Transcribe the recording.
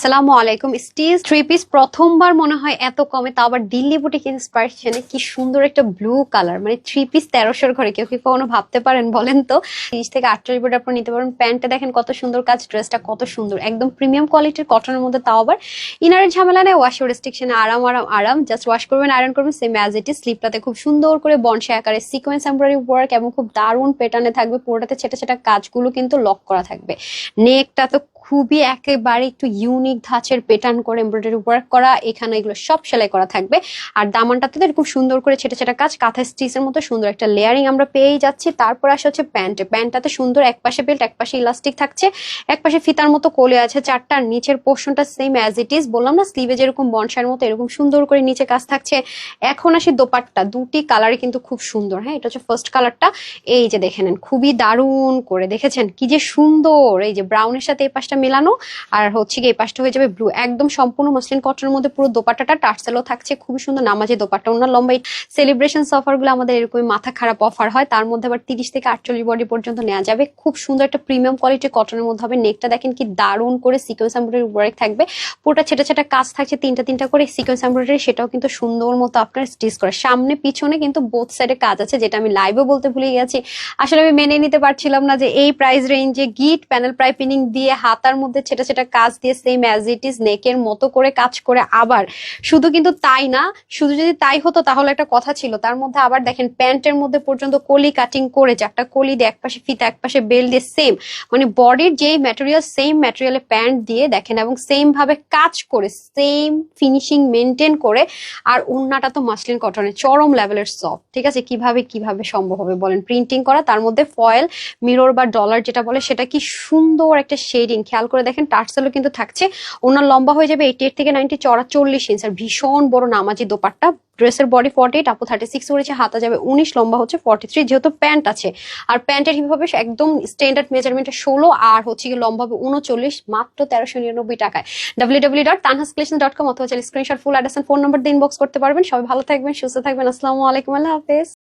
আসসালামু আলাইকুম। Still three piece প্রথমবার মনে হয় এত কমে তা আবার দিল্লি বুটিক ইন্সপায়ারেশনে কি সুন্দর একটা ব্লু কালার মানে থ্রি পিস তেরোশোর ঘরে কেউ কি কখনো ভাবতে পারেন বলেন তো? তিরিশ থেকে আটচল্লিশ বুট আপনার নিতে পারেন প্যান্টটা দেখেন কত সুন্দর কাজ ড্রেসটা কত সুন্দর। একদম প্রিমিয়াম কোয়ালিটির কটনের মধ্যে তাও আবার ইনারের ঝামেলা নেই ওয়াশ রেস্ট্রিকশনে আরাম আরাম আরাম। জাস্ট ওয়াশ করবেন আয়রন করবেন সেম অ্যাজ ইট ইজ স্লিপটাতে খুব সুন্দর করে বনসে আকারে সিকোয়েন্স এমব্রয়ডারি ওয়ার্ক এবং খুব দারুণ প্যাটার্নে থাকবে। পুরোটাতে ছেটা ছেটা কাজগুলো কিন্তু লক করা থাকবে। নেকটা তো খুবই একেবারে একটু ইউনিক ধাঁচের প্যাটার্ন করে এমব্রয়ডারি ওয়ার্ক করা, এখানে এগুলো সব সেলাই করা থাকবে। আর দামানটাতে তো এরকম সুন্দর করে ছেটা ছেটা কাজ, কাঁথা স্টিচের মতো সুন্দর একটা লেয়ারিং আমরা পেয়েই যাচ্ছি। তারপর আসে হচ্ছে প্যান্টে। প্যান্টটাতে সুন্দর এক পাশে বেল্ট এক পাশে ইলাস্টিক থাকছে। এক পাশে ফিতার মতো কোলে আছে চারটার নিচের পোর্শনটা সেম অ্যাজ ইট ইজ বললাম না স্লিভে যেরকম বনসার মতো এরকম সুন্দর করে নিচে কাজ থাকছে। এখন আসি দোপাট্টা। দুটি কালারই কিন্তু খুব সুন্দর হ্যাঁ? এটা হচ্ছে ফার্স্ট কালারটা এই যে দেখে নেন, খুবই দারুণ করে দেখেছেন? কি যে সুন্দর! এই যে ব্রাউনের সাথে এই পাশটা মেলানো। আর হচ্ছে এই পাশটা হয়ে যাবে ব্লু একদম সম্পূর্ণ মসলিন কটনের মধ্যে পুরো দোপাট্টাটা টার্সেলও থাকছে। খুবই সুন্দর নামাজে দোপাট্টা। ওনার লম্বা সেলিব্রেশন অফারগুলো আমাদের এরকম মাথা খারাপ অফার হয়। তার মধ্যে আবার তিরিশ থেকে আটচল্লিশ বডি পর্যন্ত নেওয়া যাবে। খুব সুন্দর একটা প্রিমিয়াম কোয়ালিটির কটনের মধ্যে হবে। নেকটা দেখেন কি দারুণ করে সিকোয়েন্স এমব্রয়ডারি ওয়ার্ক থাকবে। পুরোটা ছেটা ছেটা কাজ থাকছে, তিনটা তিনটা করে সিকোয়েন্স এমব্রয়ডারি সেটাও কিন্তু সুন্দর মতো আপনার স্টিচ করে। সামনে পিছনে কিন্তু বোথ সাইডে কাজ আছে, যেটা আমি লাইভে বলতে ভুলে গেছি। আসলে আমি মেনে নিতে পারছিলাম না যে এই প্রাইস রেঞ্জে গিট প্যানেল পাইপিনিং দিয়ে হাতার মধ্যে ছেটা ছেটা কাজ দিয়ে সেম অ্যাজ ইট ইজ নেকের মতো করে কাজ করে আবার। শুধু কিন্তু তাই না, শুধু যদি তাই হতো তাহলে একটা কথা ছিল, তার মধ্যে আবার দেখেন প্যান্টের মধ্যে পর্যন্ত কলি কাটিং করে চারটা কলি দিয়ে একপাশে ফিতা, একপাশে বেল দিয়ে সেম মানে বডির যেই ম্যাটেরিয়াল সেম ম্যাটেরিয়ালে প্যান্ট দিয়ে দেখেন এবং সেম ভাবে কাজ করে সেম ফিনিশিং মেনটেন করে, আর ওড়নাটা তো মাসলিন কটনের চরম লেভেলের সফট ঠিক আছে? কীভাবে কীভাবে সম্ভব হবে বলেন? প্রিন্টিং করা, তার মধ্যে ফয়েল মিরর বা ডলার যেটা বলে, সেটা কি সুন্দর একটা শেডিং খেয়াল করে দেখেন, টার্সেলও কিন্তু থাকছে। ওনার লম্বা হয়ে যাবে এইটি এইট থেকে নাইনটি চড়া চল্লিশ ইঞ্চ আর ভীষণ বড় নামাজি দোপাট্টা। ড্রেসের বডি ফর্টি এইট আপু থার্টি সিক্স করেছে, হাতা যাবে উনিশ, লম্বা হচ্ছে ফর্টি থ্রি যেহেতু প্যান্ট আছে, আর প্যান্টের হিপ হবে একদম স্ট্যান্ডার্ড মেজারমেন্টে ষোলো, আর হচ্ছে কি লম্বা হবে উনচল্লিশ, মাত্র তেরোশো নিরানব্বই টাকায়। W W dot Tanhas dot com অথবা screenshot full address phone number দিয়ে ইনবক্স করতে পারবেন। সবাই ভালো থাকবেন, সুস্থ থাকবেন। আসসালামু আলাইকুম, আল্লাহ হাফেজ।